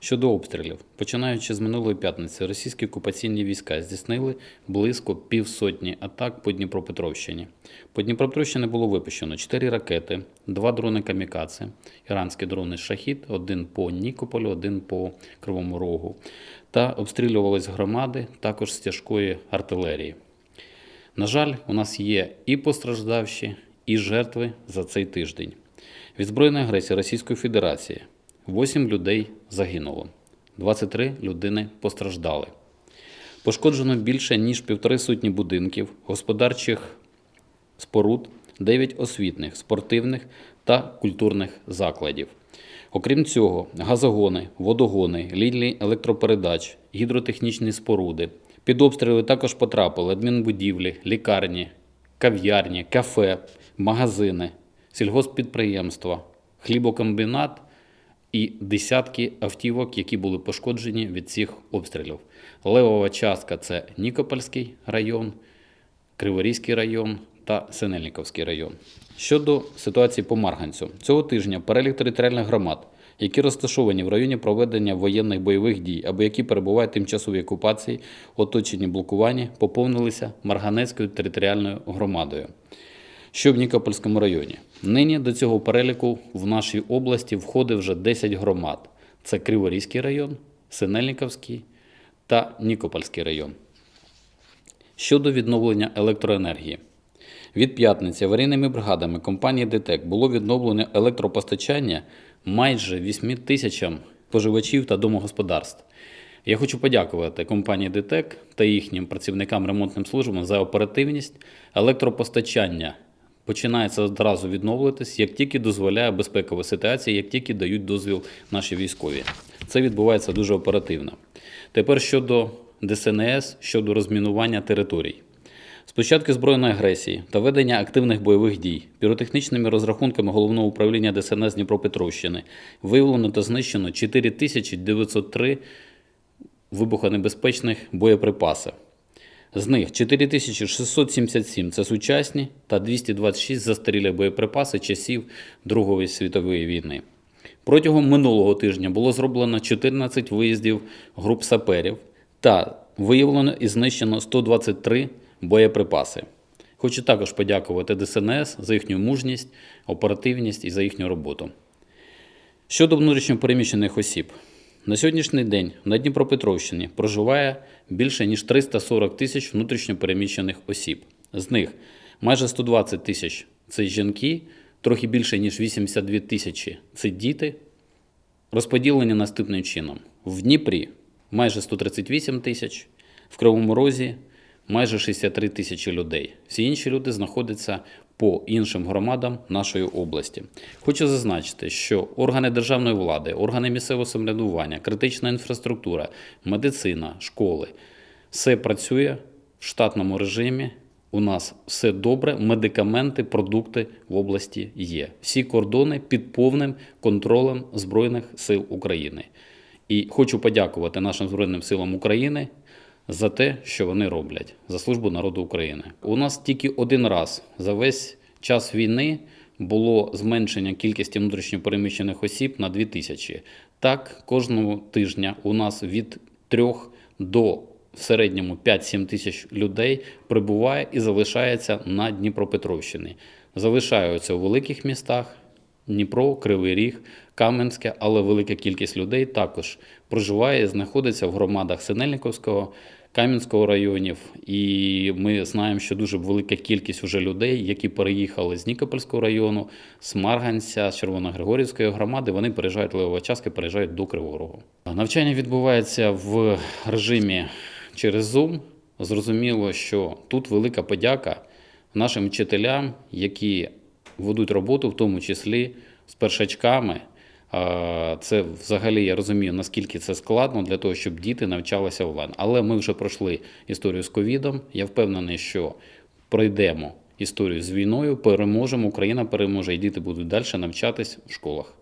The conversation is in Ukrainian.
Щодо обстрілів, починаючи з минулої п'ятниці, російські окупаційні війська здійснили близько півсотні атак по Дніпропетровщині. По Дніпропетровщині було випущено 4 ракети, 2 дрони камікадзе, іранські дрони Шахід, один по Нікополю, один по Кривому Рогу. Та обстрілювались громади також з тяжкої артилерії. На жаль, у нас є і постраждавші, і жертви за цей тиждень. Від збройної агресії Російської Федерації 8 людей загинуло, 23 людини постраждали. Пошкоджено більше ніж півтори сотні будинків, господарчих споруд, 9 освітних, спортивних та культурних закладів. Окрім цього, газогони, водогони, лінії електропередач, гідротехнічні споруди. Під обстріли також потрапили адмінбудівлі, лікарні, кав'ярні, кафе, магазини, сільгосппідприємства, хлібокомбінат і десятки автівок, які були пошкоджені від цих обстрілів. Левова частка це Нікопольський район, Криворізький район та Синельниковський район. Щодо ситуації по Марганцю, цього тижня перелік територіальних громад, які розташовані в районі проведення воєнних бойових дій або які перебувають тимчасовій окупації, оточені блокуванні, поповнилися Марганецькою територіальною громадою. Що в Нікопольському районі? Нині до цього переліку в нашій області входить вже 10 громад: це Криворізький район, Синельниковський та Нікопольський район. Щодо відновлення електроенергії. Від п'ятниці аварійними бригадами компанії ДТЕК було відновлено електропостачання майже 8 тисячам споживачів та домогосподарств. Я хочу подякувати компанії ДТЕК та їхнім працівникам ремонтним службам за оперативність. Електропостачання починається одразу відновлюватись, як тільки дозволяє безпекова ситуація, як тільки дають дозвіл наші військові. Це відбувається дуже оперативно. Тепер щодо ДСНС, щодо розмінування територій. З початку збройної агресії та ведення активних бойових дій піротехнічними розрахунками головного управління ДСНС Дніпропетровщини виявлено та знищено 4903 вибухонебезпечних боєприпаси. З них 4677 це сучасні та 226 застарілі боєприпаси часів Другої світової війни. Протягом минулого тижня було зроблено 14 виїздів груп саперів та виявлено і знищено 123 боєприпаси. Хочу також подякувати ДСНС за їхню мужність, оперативність і за їхню роботу. Щодо внутрішньопереміщених осіб, на сьогоднішній день на Дніпропетровщині проживає більше ніж 340 тисяч внутрішньопереміщених осіб. З них майже 120 тисяч це жінки, трохи більше ніж 82 тисячі це діти. Розподілені наступним чином: в Дніпрі майже 138 тисяч, в Кривому Розі майже 63 тисячі людей. Всі інші люди знаходяться по іншим громадам нашої області. Хочу зазначити, що органи державної влади, органи місцевого самоврядування, критична інфраструктура, медицина, школи все працює в штатному режимі. У нас все добре, медикаменти, продукти в області є. Всі кордони під повним контролем Збройних сил України. І хочу подякувати нашим Збройним силам України за те, що вони роблять за службу народу України. У нас тільки один раз за весь час війни було зменшення кількості внутрішньопереміщених осіб на 2 тисячі. Так, кожного тижня у нас від 3 до в середньому 5-7 тисяч людей прибуває і залишається на Дніпропетровщині. Залишаються у великих містах. Дніпро, Кривий Ріг, Кам'янське, але велика кількість людей також проживає, і знаходиться в громадах Синельниковського, Кам'янського районів. І ми знаємо, що дуже велика кількість вже людей, які переїхали з Нікопольського району, з Марганця, з Червоногригорівської громади, вони переїжджають левого часки, переїжджають до Кривого Рогу. Навчання відбувається в режимі через Zoom. Зрозуміло, що тут велика подяка нашим вчителям, які ведуть роботу, в тому числі з першачками. Це взагалі я розумію, наскільки це складно для того, щоб діти навчалися онлайн. Але ми вже пройшли історію з ковідом. Я впевнений, що пройдемо історію з війною, переможемо, Україна переможе, і діти будуть далі навчатись в школах.